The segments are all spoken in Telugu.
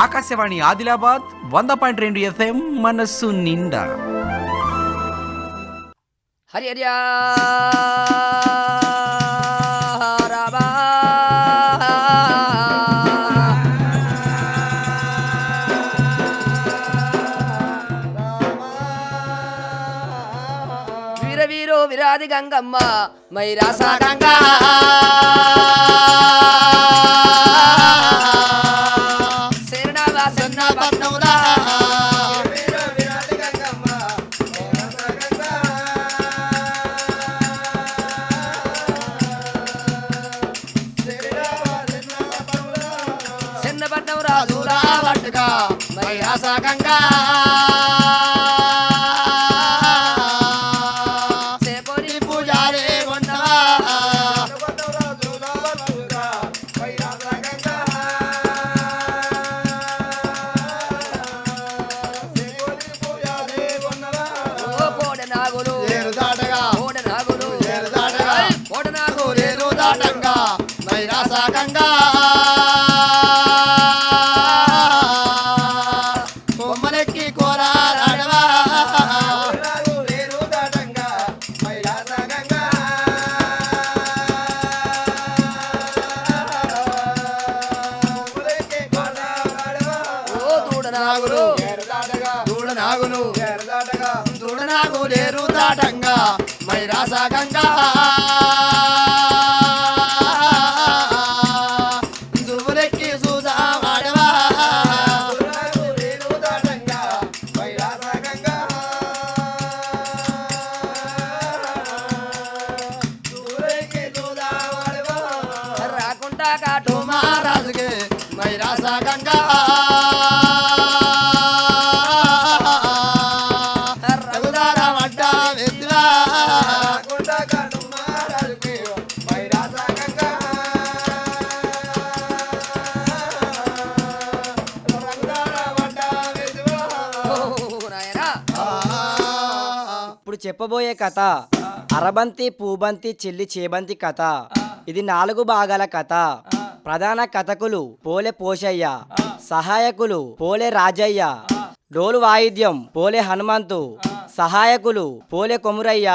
ఆకాశవాణి ఆదిలాబాద్ వంద పాయింట్ రెండు ఎఫ్ఎం మనస్సు నిండా హరి హరియా రామా విరాది గంగమ్మ మైరాస గంగా 啥尴尬。కథ. అరబంతి పూబంతి చెల్లి చేబంతి కథ. ఇది నాలుగు భాగాల కథ. ప్రధాన కథకులు పోలే పోషయ్య సహాయకులు పోలే రాజయ్య డోలు వాయిద్యం పోలే హనుమంతు సహాయకులు పోలే కొమురయ్య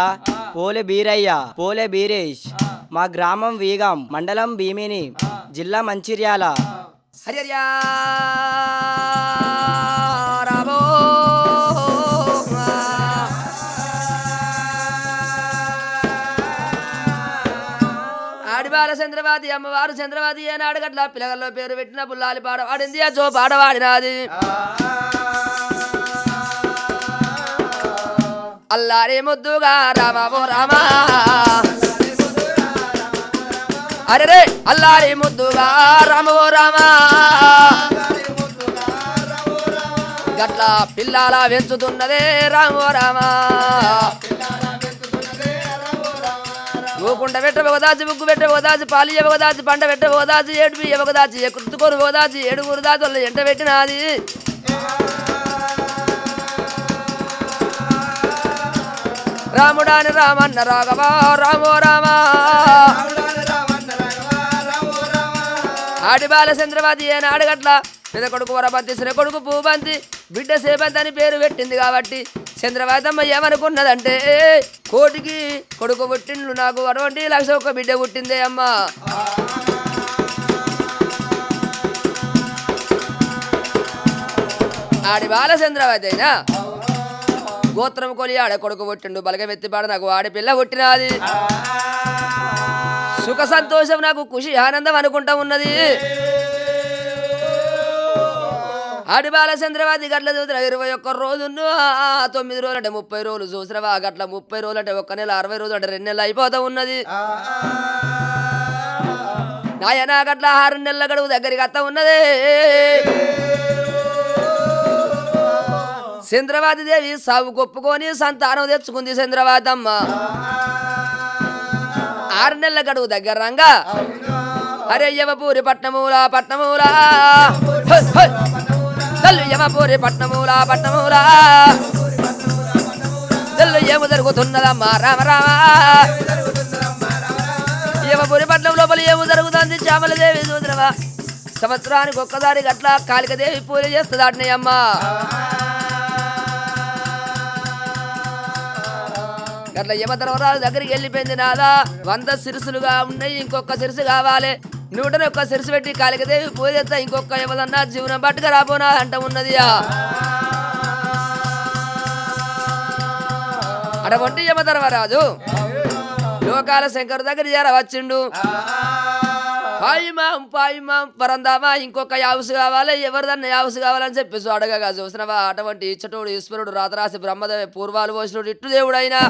పోలే బీరయ్య పోలే బీరేష్ మా గ్రామం వీగం మండలం భీమిని జిల్లా మంచిర్యాల. హరియా ఆడిబాల చంద్రవాది అమ్మవారు చంద్రవతి ఏనాడు గట్ల పిల్లగల్లో పేరు పెట్టిన పుల్లాలి పాట వాడింది అజో పాడవాడినాది. అల్లారి ముద్దుగా రామో రామా. అరే రే అల్లారి ముద్దుగా రామో రామా. గట్ల పిల్లాల పెంచుతున్నదే రామో రామా. గోకుండ పెట్ట ఒకదాచి ముగ్గు పెట్ట ఒకదాచి పాలి ఒకదాచి పంట పెట్ట ఒకదాచి ఏడు బియ్య ఒకదాచి ఎక్కుతుకొని ఒకదాచి ఏడుగురు దాచులు ఎంట పెట్టినది. రాముడాని రామన్న రాఘవా రామో రామా. ఆడి బాల చంద్రవాది ఏనాడు గట్ల పెద్ద కొడుకు వరబంతి శ్రీ కొడుకు పూబంతి బిడ్డ సేబంతి అని పేరు పెట్టింది కాబట్టి చంద్రవాదమ్మ ఏమనుకున్నదంటే కోటికి కొడుకు పుట్టిండ్లు నాకు అటువంటి లక్ష ఒక్క బిడ్డ పుట్టిందే అమ్మా. ఆడి బాల చంద్రవతి అయినా గోత్రం కొలి ఆడ కొడుకు పుట్టిండు బలగమెత్తిపాడ నాకు ఆడి పిల్ల పుట్టినది. సుఖ సంతోషం నాకు ఖుషి ఆనందం అనుకుంటా ఉన్నది. ఆడి బాల చంద్రవాది గట్ల చూసిన ఇరవై ఒక్క రోజును ఆ తొమ్మిది రోజులు అంటే ముప్పై రోజులు చూసినవా? గట్ల ముప్పై రోజులు అంటే ఒక్క నెల అరవై రోజులు అంటే రెండు నెలలు అయిపోతా ఉన్నది. నాయన గట్ల ఆరు నెలల గడువు దగ్గరికి అత్త ఉన్నది. చంద్రవాది దేవి సాగు కొప్పుకొని సంతానం తెచ్చుకుంది చంద్రవాదమ్మ. ఆరు నెలల గడువు దగ్గర రంగా. అరే యమపూరి పట్నమూలా పట్నమూలా. తల్లు యమపూరి పట్నమూలా పట్నమూలా. తల్లు ఏము జరుగుతున్నదమ్మా రామ రామ. యమపూరి పట్నం లోపల ఏము జరుగుతుంది శ్యామలదేవి చూసినవా సంవత్సరానికి ఒక్కసారి గట్ల కాళికదేవి పూజ చేస్తుంది అట్నయ్యమ్మ గట్ల యమధర్మరాజు దగ్గరికి వెళ్ళిపోయింది నాదా. వంద సిరుసులుగా ఉన్నాయి ఇంకొక సిరుసు కావాలి. నూటని ఒక్క సిరిసి పెట్టి కాలికదే పూజ చేస్తా. ఇంకొక ఎవరన్నా జీవనం పట్టుక రాబోనా అంట ఉన్నది అటువంటి యమధర్మరాజు లోకాల శంకరు దగ్గర జర వచ్చిండు. పాయిమాం పాయిమాం పరందామా ఇంకొక యావసు కావాలి ఎవరిదన్నా యావసు కావాలని చెప్పేసి అడగగా చూసినవా? అటువంటి ఇచ్చటోడు ఈశ్వరుడు రాతరాసి బ్రహ్మదేవి పూర్వాలు పోసినోడు ఇట్టు దేవుడైనా.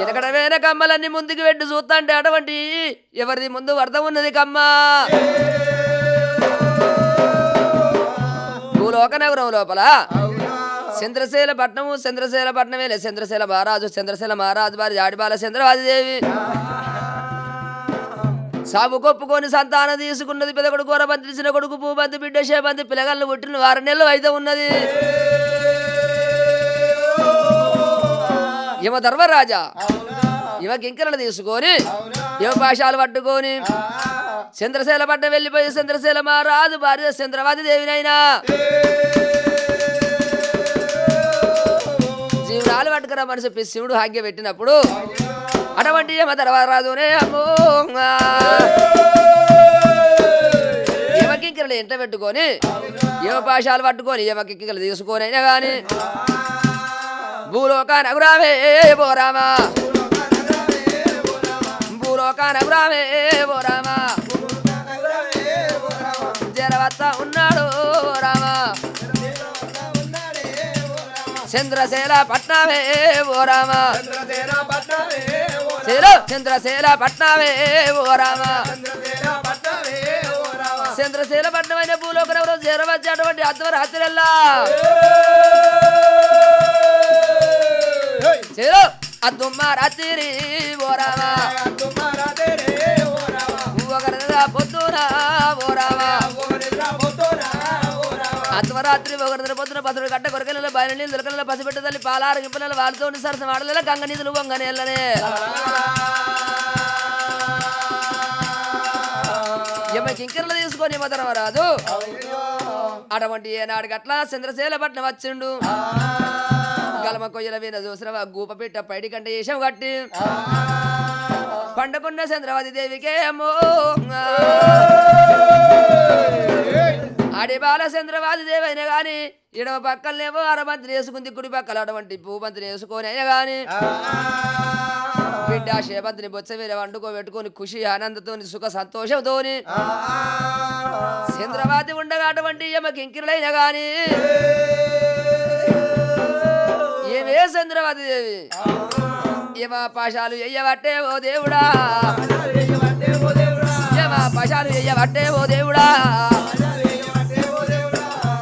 ఎనకడ వేన కమ్మలన్నీ ముందుకు పెట్టి చూస్తాంటే అటువంటి ఎవరిది ముందు అర్థం ఉన్నది కమ్మ? భూలోక నగరం లోపల? చంద్రశీల పట్నము చంద్రశీల పట్నమే చంద్రశీల మహారాజు చంద్రశీల మహారాజు వారి జాడిబాల చంద్రవాదిదేవి సాగు కొప్పుకొని సంతానం తీసుకున్నది పెద్ద కొడుకు బంతి చిన్న కొడుకు పూబంతి బిడ్డ శేబంతి పిల్లగాళ్ళు పుట్టిన వారం నెలలు అయితే ఉన్నది. యమ ధర్మరాజా. ఇవ కింకరలు తీసుకొని యువ భాషలు పట్టుకొని చంద్రశీల పట్నం వెళ్ళిపోయి చంద్రశీల మహారాజు భార్య చంద్రవాది దేవినైనా. జీవనాలు పట్టుకురా మనిషి చెప్పి శివుడు ఆజ్ఞ పెట్టినప్పుడు అటువంటి యమ ధర్మరాజునే అమ్మో యమకింకరలు ఎంట పెట్టుకొని యమ పాశాలు పట్టుకొని యమకింకరలు తీసుకొని అయినా కానీ భూలోక నగురామే బోరామా. భూలోక నగురామే బోరామా. జరవత్త ఉన్నాడు రామా. చంద్రశేల పట్నమే ఓ రామ శీలు చంద్రశేల పట్నమే ఓ రామా చంద్రశీల పట్నమైన భూలోకనవరు చేరవచ్చేటువంటి అధ్వరాత్రిల్లా శీలు అద్దుమ్మ రాత్రి ఓ రామా ఒకరిగా పొద్దున ఓ రామా అర్ధరాత్రి ఒకరి పొద్దున పసుడు గడ్డ కొరకల బయలు నీళ్ళు దొరకల పసిపెట్ట తల్లి పాలారు గింపల వాళ్ళతో ఉండి సరసం ఆడల గంగ నీతులు వంగని వెళ్ళనే ఎమ్మ కింకరలు తీసుకొని మధురమరాజు అటువంటి ఏనాడు గట్ల చంద్రశీల పట్నం వచ్చిండు గలమ కొయ్యల వీణ చూసిన గూప పిట్ట పైడి కంటే వేషం కట్టి పండుకున్న చంద్రవతి దేవికే అమ్మో. ఆడి బాల చంద్రవాది దేవైనా గాని ఇడవ పక్కలనేమో అరమంత్రి వేసుకుంది కుడి పక్కల అటువంటి భూమంత్రి వేసుకొని అయినా గాని బిడ్డ శేమంత్రి బొచ్చ మీద వండుకో పెట్టుకొని ఖుషి ఆనందంతోని సుఖ సంతోషంతోని చంద్రవాది ఉండగా అటువంటి యమకి ఇంకిరులైనా గాని ఏమే చంద్రవతి దేవి? ఏమా పాశాలు ఎయ్యబట్టే ఓ దేవుడా. ఏమా పాశాలు ఎయ్యబట్టే ఓ దేవుడా.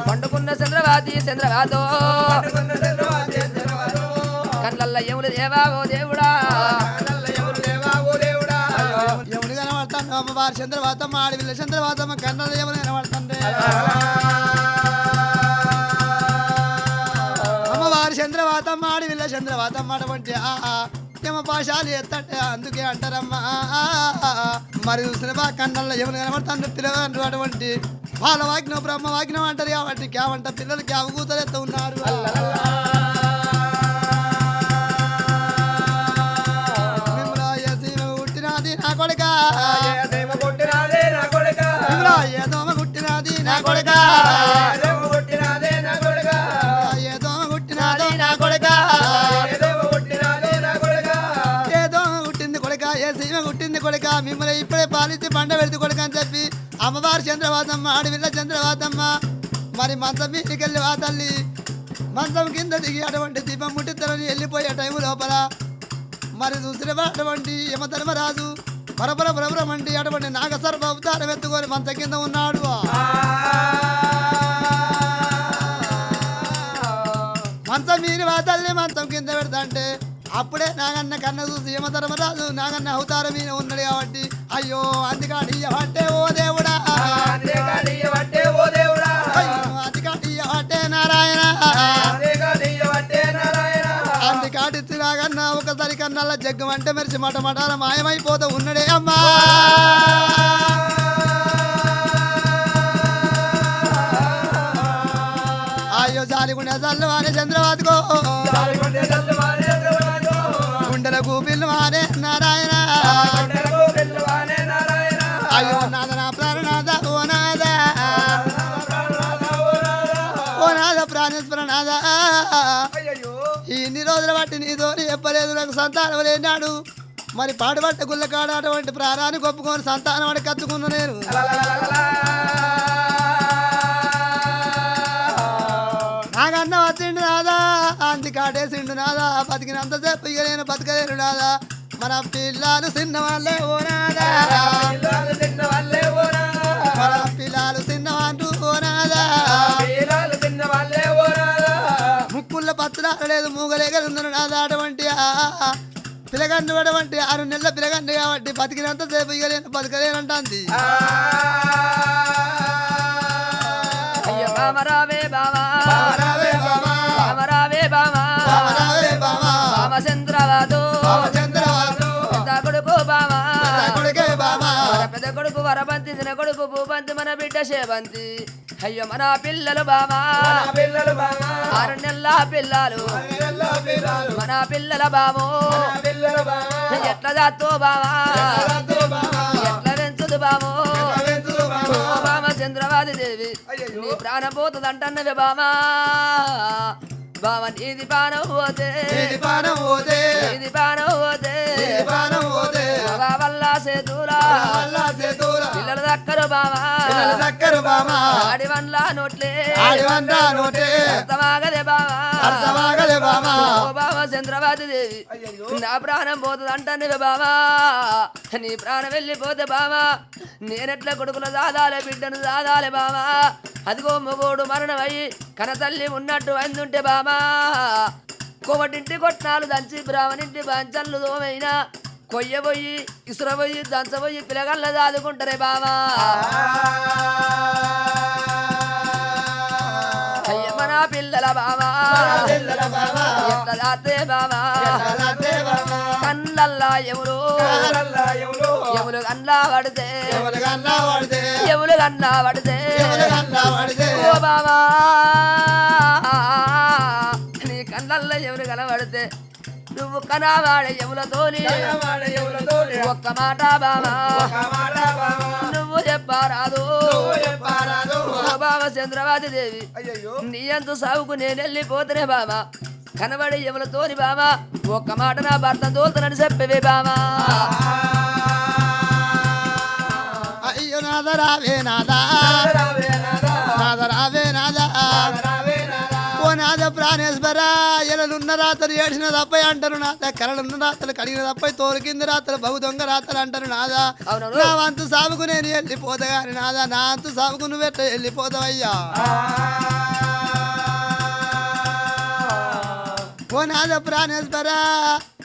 పండుకున్న చంద్రవాతి చంద్రవాతో. కళ్ళల్లో ఎములు దేవా ఓ దేవుడా. ఎవరు కనబడతాను చంద్రవాతం ఆడవిల్ల చంద్రవాతం కన్నడ ఎవరు కనబడుతుంది. చంద్రవాతమ్మ ఆడవిల్ల చంద్రవాతమ్మ అటువంటి ఆ పాశాలు ఎత్తంటే అందుకే అంటారమ్మా. మరి చూసిన బా కన్నల్ల యముని కనబడుతుంది పిల్లలు అటువంటి. వాళ్ళ వాగ్నం బ్రహ్మ వాగ్నం అంటారు కాబట్టి క్యావంట పిల్లలు క్యావ కూతలెత్త ఉన్నారు? మిమ్మల్ని నా కొడుక. ఇప్పుడే పండ పెడితే కొడుక అని చెప్పి అమ్మవారి చంద్రవాతమ్మ ఆడవిల్ల చంద్రవాతమ్మ మరి మంచం మీదకెళ్ళి వా తల్లి. మంచం కింద దిగి అటువంటి దీపం ముట్టిద్దరని వెళ్ళిపోయే టైం లోపల మరి చూసినవా అటువంటి యమధర్మరాజు? పరపర పరపరమంటి అటువంటి నాగసర్ప అవతారం ఎత్తుకొని మంచం కింద ఉన్నాడు. మంచం మీరు వా తల్లి మంచం కింద పెడతాంటే అప్పుడే నాగన్న కన్న చూసి యమధర్మరాజు నాగన్న అవతారం మీద ఉన్నాడు కాబట్టి. అయ్యో అందుకాడియబట్టే ఓ దేవుడా. అందుకాడియబట్టే ఓ దేవుడా. అందుకాడియబట్టే నారాయణ. అందుకాటిచ్చి నాగన్న ఒకసారి కన్నల్ల జగ్గం అంటే మెరిచి మట మటాల మాయమైపోతూ ఉన్నాడే అమ్మా. అయ్యో జాలిగుండ చల్లవారి చంద్రబాద్ నారాయణ. అయ్యో నాద నా ప్రాణనాథ ఓ నాద. ఓ నాద ప్రాణేశ్వర నాద. ఇన్ని రోజుల బట్టి నీతోని చెప్పలేదు నాకు సంతానం లేనాడు. మరి పాడుబట్ట గుల్లకాడ అటువంటి ప్రాణాన్ని ఒప్పుకొని సంతానం అని కచ్చుకున్న నేను. నాకన్న వచ్చిండు నాదా అంది కాటేసిండు నాదా బతికినంతసేపు ఇక నేను బతకలేను నాదా. మన పిల్లలు చిన్నవాళ్ళే ఓ నాదా మన పిల్లలు చిన్నవాళ్ళు ఓ నాదా ముక్కుల్లో పచ్చడాడలేదు మూగలేగలుందను నాదా అటువంటి ఆ. పిలగండు అటువంటి ఆరు నెలల పిలగండు కాబట్టి బతికినంతసేపు ఇక నేను బతకలేనంటుంది. అయ్యో బామరావే బామా. రావే బామా, బామరావే బామా. రావే వరబంతి చిన్న కొడుకు భూబంతి మన బిడ్డ శేవంతి. అయ్యో మన పిల్లలు బామా ఆరు నెలల పిల్లలు. మన పిల్లల బామో ఎట్లా దాతో బామా ఎట్లా పెంచుదు బామో బామ చంద్రవాది దేవి. నీ ప్రాణం పోతుందంటన్నవే బామా బామ నీది ప్రాణం పోతే. ఇది పానం పోతే, నీది ప్రాణం పోతే. ఇది పానం పోతే, బాబా వల్ల సేతురా వల్ల సేతురా, పిల్లల దక్కరు పిల్లల దగ్గర బామా, ఆడి వన్ల నోట్లే. నోటే, బామా అర్థమాగలే బామా, ఓ బాబా చంద్రవాది దేవి. నా ప్రాణం పోతుంది అంటాను బాబా నీ ప్రాణం వెళ్ళిపోతే బాబా నేనెట్ల కొడుకుల దాదాలే బిడ్డను దాదాలే బాబా అదిగో మొగోడు మరణమయ్యి కన తల్లి ఉన్నట్టు అందుంటే బాబా కోమటింటి కొట్నాలు దంచి బ్రాహ్మణింటి బాంచల్లు దోమైనా. కొయ్యబోయి ఇసురబోయి దంచబోయి పిలగల్ల దాదుకుంటారే బావా. అయ్యమ్మ నా పిల్లల బావా. పిల్లల బావా. కళ్ళల్లా ఎవరు. ఎవరు కన్నా పడితే. ఎవరు కన్నా పడితే. ఓ బావా. నీ కళ్ళల్లో ఎవరు కనబడితే. నువ్వు కనవాడే ఎవలతోని ఒక్క మాట బాబా నువ్వు చెప్పారాదు. బాబా చంద్రవాది దేవి. నీ అంత సాగుకు నేను వెళ్ళిపోతునే బాబా కనబడి ఎవలతోని బాబా ఒక్క మాట నా భర్త తోలుతానని చెప్పవే బాబా అయ్యో నాద రావే నాదా. నాద రావే నాదా. ఓ నాద ప్రాణేశ్వర ఎలలున్న రాతలు ఏడిసిన తప్పై అంటారు నాద కరలున్న రాతలు కడిగిన తప్పై తోలు కింద రాతలు. బహు దొంగ రాతలు అంటారు నాదా. నా వంతు సాగుకు నేను వెళ్ళిపోతా నాదా. నా అంతు సాగుకు నువ్వు ఎట్లా వెళ్ళిపోతావయ్యా? ఓ నాద ప్రాణేశ్వర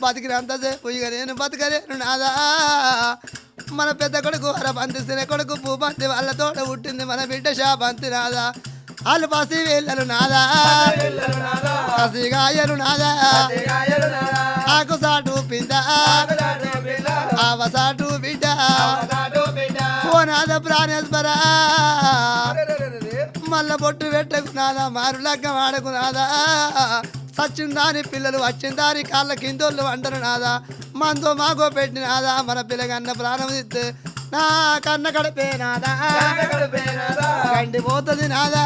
బతికినంతసేపు ఇక నేను బతకలేను నాదా. మన పెద్ద కొడుకు వరబంతి సిన కొడుకు భూబంతి వాళ్ళతోట పుట్టింది మన బిడ్డ శాబంతి నాదా. వాళ్ళు పసి వేళ్ళలు నాదా. పసిగాయలు నాదా. ఆకు సాటు పింద ఆవసాటు బిడ్డ. పోనాద ప్రాణేశ్వర. మల్ల బొట్టు పెట్టకు నాదా మారు లగ్గం నాదా. సచ్చిందాని పిల్లలు వచ్చిందాని కాళ్ళ కిందోళ్ళు అంటారు నాదా. మనతో మాకో పెట్టినాదా మన పిల్లగన్న ప్రాణం ఇస్తే నా కన్న కడిపే నాదా. గండి పోతుంది నాదా.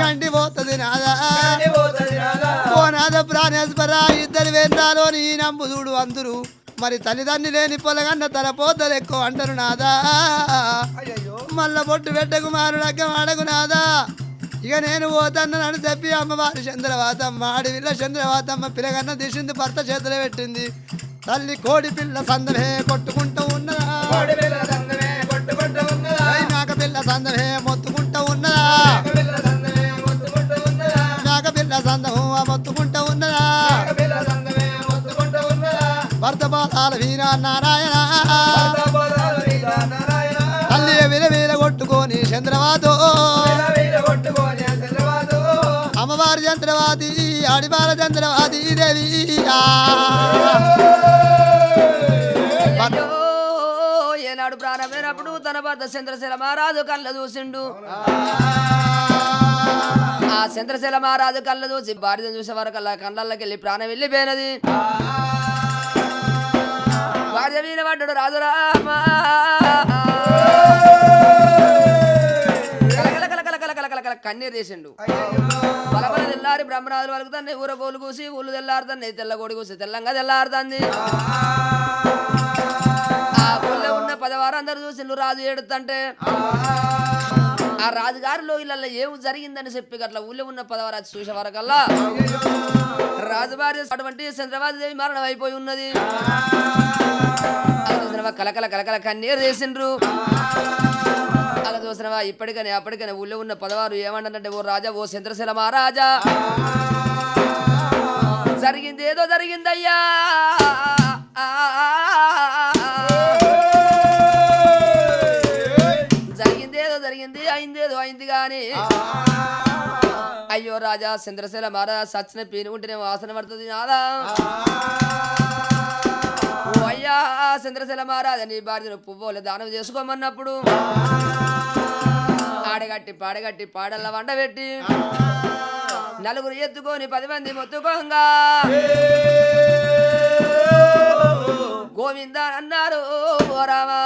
గండి పోతుంది నాదా. ఓ నాద ప్రాణేశ్వర ఇద్దరు వేంటాలో నీ నమ్ముదుడు అందరు. మరి తల్లిదండ్రి లేని పొలగన్న తల పోతలు ఎక్కువ అంటారు నాదా. మల్ల బొట్టు పెట్టకు మారు లగ్గం ఆడకు నాదా. ఇక నేను పోతానని చెప్పి అమ్మవారి చంద్రవాతమ్మ అడవిల్ల చంద్రవాతమ్మ పిల్లగన్న తీసింది భర్త చేతిలో పెట్టింది. తల్లి కోడి పిల్ల సందమే కొట్టుకుంటూ ఉన్నదా. ఐ మేక పిల్ల సందమే మొత్తుకుంటూ ఉన్నదా? మేక పిల్ల సందము మొత్తుకుంటూ ఉన్నదా? భర్త పాదాల వీర నారాయణ. తల్లి విల వీర కొట్టుకొని చంద్రవాతో అమ్మవారి చంద్రవాది ఆడివార చంద్రవాది దేవి. ఏనాడు తన భర్త చంద్రశీల మహారాజు కళ్ళ చూసిండు. ఆ చంద్రశీల మహారాజు కళ్ళు చూసి భార్యను చూసే వరకు అలా కళ్ళల్లోకి వెళ్ళి ప్రాణం వెళ్ళిపోయినది. భార్య మీద పడ్డాడు రాజురామ. కన్నీరు చేసిండు బలబల తెల్లారి బ్రహ్మరాజులు వలుకుతాన్ని ఊర గోలు కూసి ఊళ్ళు తెల్లారుతాన్ని తెల్లగోడి కూసి తెల్లంగా తెల్లారుతాంది. చూసిండు రాజు ఏడుతంటే ఆ. రాజుగారిలో ఇళ్ళల్లో ఏం జరిగిందని చెప్పి అట్లా ఊళ్ళో ఉన్న పదవరాజు చూసే వరకల్లా రాజుభార్య అటువంటి చంద్రబాబు దేవి మరణం అయిపోయి ఉన్నది. కలకల కలకల కన్నీరు చేసిండ్రు. అలా చూసినవా ఇప్పటికనే అప్పటికనే ఊళ్ళో ఉన్న పదవారు ఏమంటారంటే ఓ రాజా ఓ చంద్రశీల మహారాజా జరిగింది ఏదో జరిగిందయ్యా. జరిగింది. అయింది ఏదో అయింది కానీ అయ్యో రాజా చంద్రశీల మహారాజా సచ్చిన పీనుకుంటేనే వాసన పడుతుంది నాదా? అయ్యా చంద్రశీల మహారాజా నీ భార్యను పువ్వులు దానం చేసుకోమన్నప్పుడు. ఆడగట్టి పాడగట్టి పాడల్ల వండబెట్టి నలుగురు ఎత్తుకొని పది మంది మొత్తుకోంగా. గోవింద అన్నారు ఓ రామా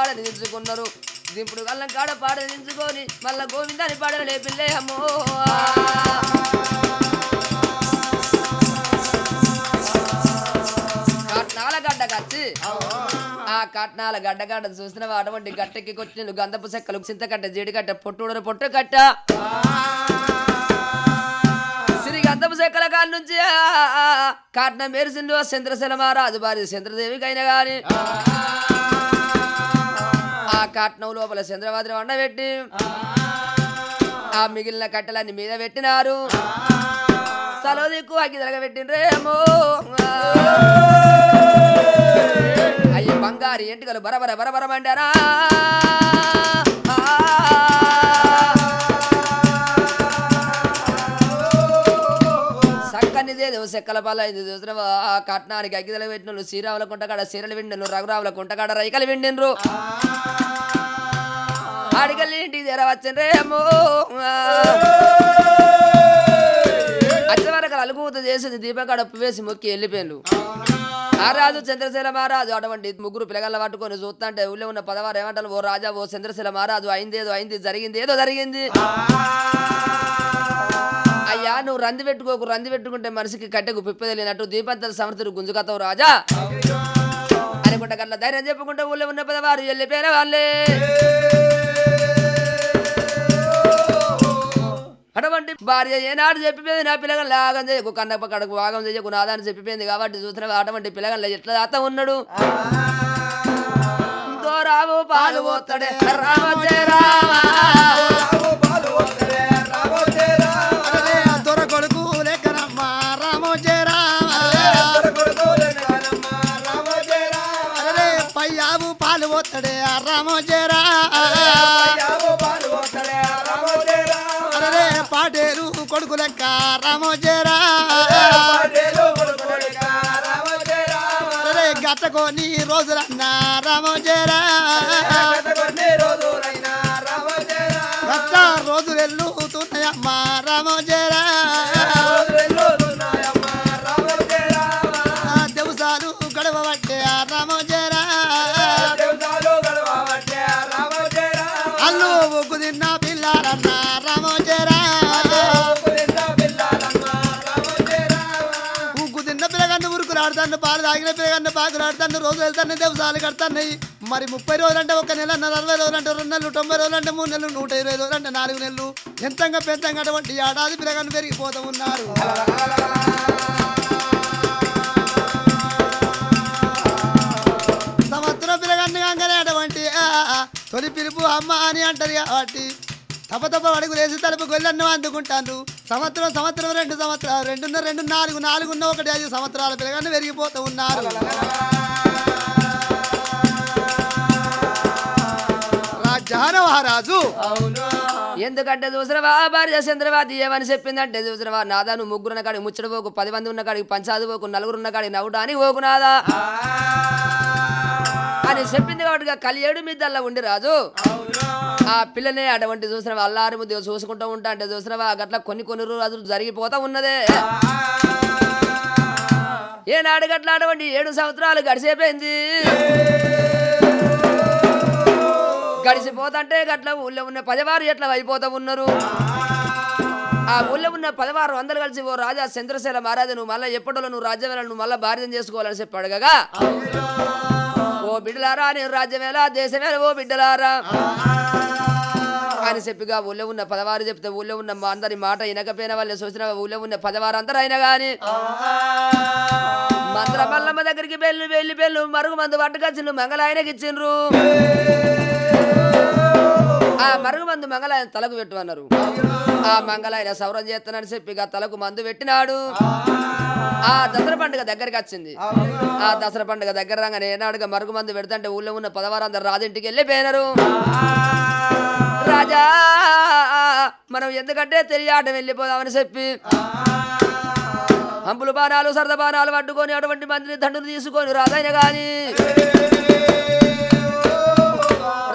గల్లం కాడ దింపుడు గల్లం కాడ పాడ నిలుచుకొని మళ్ళా గోవిందాని పాడలే లేపిల్లే అమ్మో. కట్నాల గడ్డ కచ్చి. ఆ కట్నాల గడ్డ గడ్డ చూసిన అటువంటి గట్టెక్కి కొట్టిన గంధపు చెక్కలు చింతకట్ట జీడికట్ట పొట్టుడర పొట్టు కట్ట. శ్రీ గంధపు చెక్కల కాడి నుంచి ఆ కట్నం మెరిసిండు ఆ మహారాజు. భార్య చంద్రదేవికైనా కానీ ఆ కట్నం లోపల చంద్రవాదిని వండబెట్టి ఆ మిగిలిన కట్టెలన్నీ మీద పెట్టినారు. తలో దిక్కు అగ్గి తిరగబెట్టినరేమో అయ్యి బంగారు ఎంటికలు బరబర బరబర మండారా. దేవు సెక్కల పాల ఇది చూసిన ఆ కట్నానికి అగ్గిదల పెట్టిన శ్రీరాముల కుంటకాడ సీరలు విండను రఘురాముల కుంటకాడ రైకలు విండినరు ఆడికెళ్ళి ఇంటికి చేరవచ్చండ్రే అచ్చవరకు అలుగుత చేసింది దీపకాడ ఉప్పు వేసి మొక్కి వెళ్ళిపోయాను ఆ రాజు చంద్రశీల మహారాజు అటువంటి ముగ్గురు పిల్లగల పట్టుకొని చూస్తుంటే ఊళ్ళో ఉన్న పదవారు ఏమంటారు? ఓ రాజా ఓ చంద్రశీల మహారాజు అయింది ఏదో అయింది జరిగింది ఏదో జరిగింది. రాజా నువ్వు రంది పెట్టుకోకు రంది పెట్టుకుంటే మనిషికి కట్టెకు పిప్పదలేనట్టు దీపంతల సమర్థుడు గుంజుకతావు రాజా. అనుకుంట కట్ల ధైర్యం చెప్పుకుంటే ఊళ్ళో ఉన్న పదవారు వెళ్ళిపోయిన వాళ్ళే. అటువంటి భార్య ఏనాడు చెప్పిపోయింది నా పిల్లగన్ లాగం చేయకు కన్నప్ప కడకు వాగం చేయకు నాదాన్ని చెప్పిపోయింది కాబట్టి చూసిన అటువంటి పిల్లగన్ ఎట్లా దాత ఉన్నాడు? రావు పాలు పోతాడే. రామ జయ రామ. రామో జరా అరే పాటేరు కొడుకు లెక్క రామో జరా అరే గట్టకొని రోజులన్న రామో జరా గట్ట రోజులు ఎల్లుతున్నాయమ్మ రామో జరా పిల్లగన్ను ఆడుతాను రోజు వెళ్తాను దేవసాలు కడతాయి మరి ముప్పై రోజులు అంటే ఒక నెల నలభై రోజులు అంటే రెండు నెలలు తొంభై రోజులు అంటే మూడు నెలలు నూట ఇరవై రోజులు అంటే నాలుగు నెలలు. ఎంతంగా పెంతంగా అటువంటి ఏడాది పిల్లగన్ను పెరిగిపోతూ ఉన్నారు. సంవత్సరం పిల్లగన్ను కాగానే అటువంటి తొలి పిలుపు అమ్మ అని అంటారు కాబట్టి తప్ప తప్ప అడుగులేసి తలుపు గొల్లన్ను అందుకుంటాను సంవత్సరం సంవత్సరం రెండు సంవత్సరాలు రెండున్న రెండు నాలుగు నాలుగున్న ఒకటి ఐదు సంవత్సరాల పిల్లగానే పెరిగిపోతూ ఉన్నారు. రాజు. మహారాజు అవును? ఎందుకంటే చూసినవా భార్య చంద్రవా ఏమని చెప్పిందంటే చూసినవా నాదా నువ్వు ముగ్గురున్న కాడికి ముచ్చట పోకు పది మంది ఉన్న కాడికి పంచాది పోకు ఉన్నకాడికి నవ్వుడానికి పోకు నాదా. అని చెప్పింది కాబట్టి కలియేడు మీదల్లా ఉండి రాజు. ఆ పిల్లనే అటువంటి చూసినవా? అల్లారి ముద్దు చూసుకుంటూ ఉంటా అంటే చూసినవా? గట్ల కొన్ని కొన్ని రోజులు జరిగిపోతా ఉన్నదే. ఏనాడు గట్ల అటువంటి ఏడు సంవత్సరాలు గడిచిపోయింది గడిచిపోతుంటే గట్ల ఊళ్ళో ఉన్న పదవారు ఎట్లా అయిపోతా ఉన్నారు? ఆ ఊళ్ళో ఉన్న పదవారు అందరు కలిసి ఓ రాజా చంద్రశైల మహారాజు నువ్వు మళ్ళీ ఎప్పటిలో నువ్వు రాజ్యం నువ్వు మళ్ళీ భార్యం చేసుకోవాలని చెప్పి అడగగా. ఓ బిడ్డలారా నేను రాజ్యం ఎలా దేశం ఎలా ఓ బిడ్డలారా? అని చెప్పిగా ఊళ్ళో ఉన్న పదవారు చెప్తే ఊళ్ళో ఉన్న మా అందరి మాట వినకపోయిన వాళ్ళు చూసిన ఊళ్ళో ఉన్న పదవారు అందరూ అయినా గాని మంత్ర మల్లమ్మ దగ్గరికి వెళ్ళి వెళ్ళి పెళ్ళు మరుగు మందు పట్టుకొచ్చిండ్రు మంగళ ఆయనకి ఇచ్చిండ్రు ఆ మరుగు మందు మంగళ ఆయన తలకు పెట్టమన్నారు. ఆ మంగళ ఆయన సౌరం చేస్తానని చెప్పి తలకు మందు పెట్టినాడు. ఆ దసరా పండుగ దగ్గరికి వచ్చింది. ఆ దసరా పండుగ దగ్గర రాగానే ఏనాడుగా మరుగు మందు పెడుతుంటే ఊళ్ళో ఉన్న పదవారు అందరు రాజింటికి వెళ్ళిపోయినారు. రాజా మనం ఎందుకంటే తెలియాట వెళ్ళిపోదామని చెప్పి. అంపులు బాణాలు సరద బాణాలు పట్టుకొని అటువంటి మందిని దండును తీసుకొని రాజైన గాని.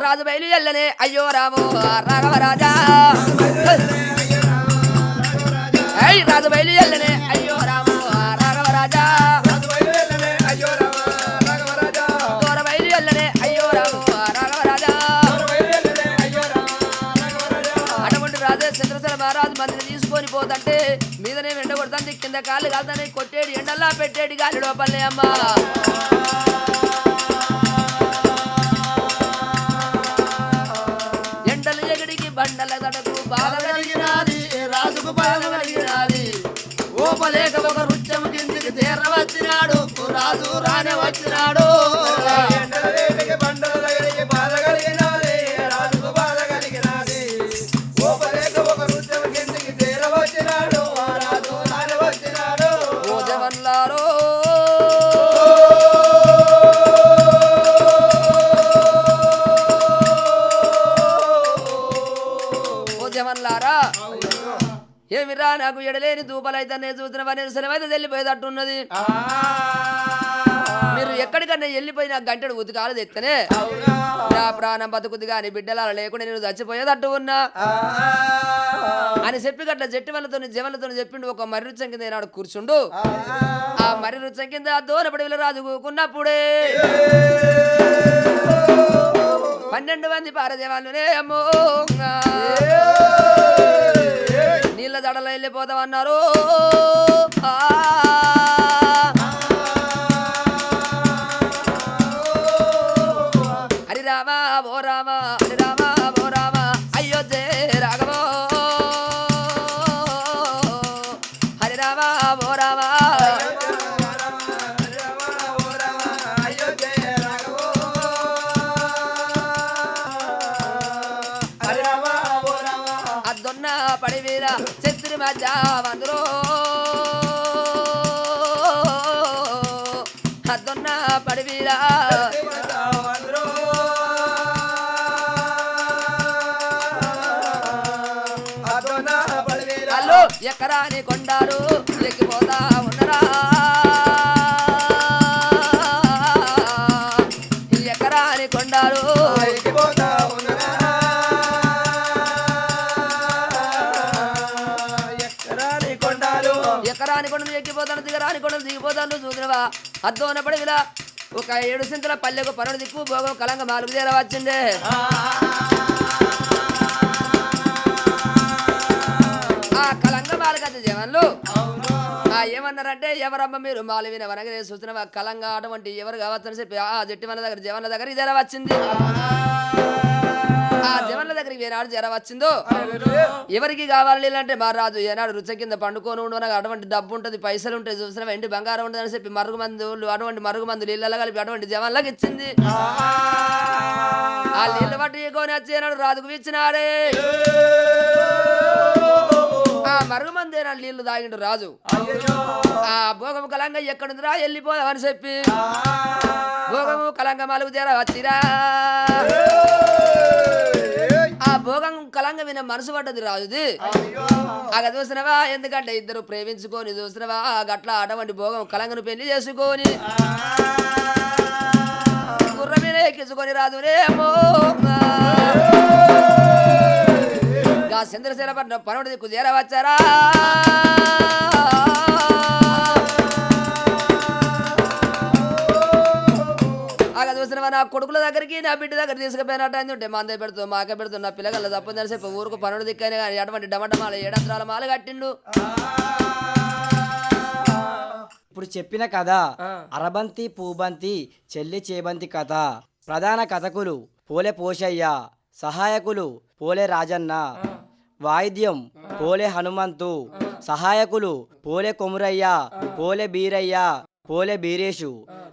రాజు బయలు ఎల్లనే అయ్యో రామో రాఘవరాజా రాజు. బయలు ఎల్లనే అయ్యో రామో రాఘవరాజా అయ్యో తీసుకొని పోతంటే మీదనే వెంట కింద కాళ్ళు కాలుతానే కొట్టేడి ఎండల్లా పెట్టేడు గాలి లోపలే అమ్మా. ఓపలేక ఒక వృత్యము కిందికి తీర వచ్చినాడు రాజు రానే వచ్చినాడు. నాకు ఎడలేని దూపలైతే నేను చూసిన నిరసనమైతే వెళ్ళిపోయేటట్టున్నది. మీరు ఎక్కడికన్నా వెళ్ళిపోయి నాకు గంటడు ఉతికాలు తెత్తనే నా ప్రాణం బతుకుది కానీ బిడ్డల లేకుండా నేను చచ్చిపోయేటట్టు ఉన్నా. అని చెప్పి గట్ల జట్టి వాళ్ళతో జవలతో చెప్పిండు. ఒక మర్రి రుచం కింద ఈనాడు కూర్చుండు. ఆ. మర్రి రుచం కింద దూరపడి రాజు కూకున్నప్పుడే. పన్నెండు మంది పారదేవాళ్ళునే అమ్మో. నీళ్ళ వెళ్ళిపోతామన్నారు ఆ. ఎకరాని కొండారు ఎక్కిపోతా ఉన్నరా? ఎకరాని కొండారు ఎకరాని కొండలు ఎక్కిపోతాను దిగరాని కొండలు దిగిపోతాను చూసినవా? అద్దోన పడివిలా ఒక ఏడు సింతల పల్లెకు పనుడు దిక్కు భోగం కలంగ మాలుగు చేర వచ్చిందే. ఆ. కలంగ మాలకత్త జవన్లు ఏమన్నారంటే ఎవరమ్మ మీరు మాలు విన వనగరే చూసిన కలంగ అటువంటి ఎవరు కావచ్చని చెప్పి ఆ జట్టి మన దగ్గర జవన్ల దగ్గర జర వచ్చింది? ఆ జవన్ల దగ్గరికి ఏనాడు జర వచ్చిందో? ఎవరికి కావాలి అంటే మా రాజు ఏనాడు రుచ కింద పండుకొని ఉండగా అటువంటి డబ్బు ఉంటుంది పైసలు ఉంటాయి చూసిన వెండి బంగారం ఉంటుంది అని చెప్పి మరుగు మందులు అటువంటి మరుగు మందులు ఇళ్ళలో కలిపి అటువంటి జవాన్లకు ఇచ్చింది. ఆ నీళ్ళు పట్టుకొని వచ్చి ఏనాడు రాజుకు ఇచ్చినాడే. ఆ మరుగు మంది ఏనాడు నీళ్ళు తాగిండు రాజు. ఆ భోగము కలంగా ఎక్కడుందిరా? వెళ్ళిపోదామని చెప్పి. భోగము కలంగ మలుగు జర వచ్చిరా భోగం కలంగ విన మనసు పడ్డది రాజుది. అగ చూసినవా? ఎందుకంటే ఇద్దరు ప్రేమించుకొని చూసినవా? ఆ గట్ల అటువంటి భోగం కలంగను పెళ్ళి చేసుకొని. గుర్ర మీద ఎక్కించుకొని రాజునేమో గా చంద్రశీల పనుడు దిక్కు చేరవచ్చారా నా కొడుకుల దగ్గరికి నా బిడ్డ దగ్గర తీసుకుపోయినట్టు ఉంటే మందే పెడుతూ మాకే పెడుతూ నా పిల్లగల తప్పని చెప్పి ఊరుకు పనుడు దిక్కని కానీ అటువంటి డమటమాల ఏడంత్రాల మాల కట్టిండు. ఇప్పుడు చెప్పిన కథ అరబంతి పూబంతి చెల్లి చేబంతి కథ. ప్రధాన కథకులు పోలే పోషయ్య. సహాయకులు పోలే రాజన్న. వాయిద్యం పోలే హనుమంతు సహాయకులు పోలే కొమురయ్య పోలే బీరయ్య పోలే బీరేషు.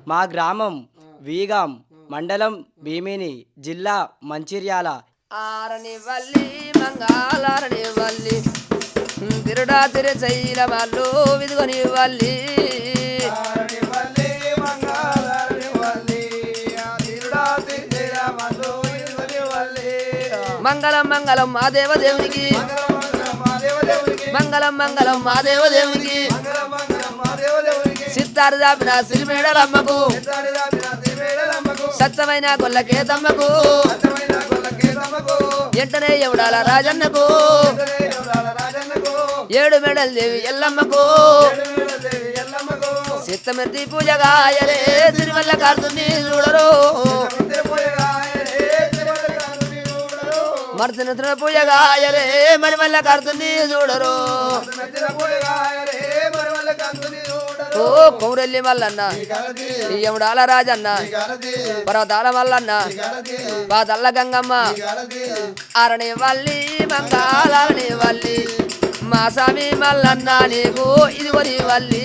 మా గ్రామం వీగాం మండలం భీమిని జిల్లా మంచిర్యాల. ఆరని వల్లి మంగాలారని వల్లి తిరుడా తిరు చైల మల్లు విదుగని వల్లి మంగళం మంగళం మా దేవదేవునికి. మంగళం మంగళం మా దేవదేవునికి. సిత్తారు దాపిన సిరిమేడలమ్మకు సత్యమైన గొల్లకేతమ్మకు. ఎంటనే ఎవడాల రాజన్నకు. ఏడు మెడల్ దేవి ఎల్లమ్మకు. సిత్తమెత్తి పూజగాయలే తిరుమల్ల కార్తుని చూడరు. మరుసన పూజగాయలే మరి మల్ల కడుతుంది చూడరు ఓ కౌరెల్లి మల్లన్న ఈయముడాల రాజన్న పర్వతాల మల్లన్న పాతల్ల గంగమ్మ అరణి వల్లి మంగాలని వల్లి మా స్వామి మల్లన్న నీకు ఇదిగోని వల్లి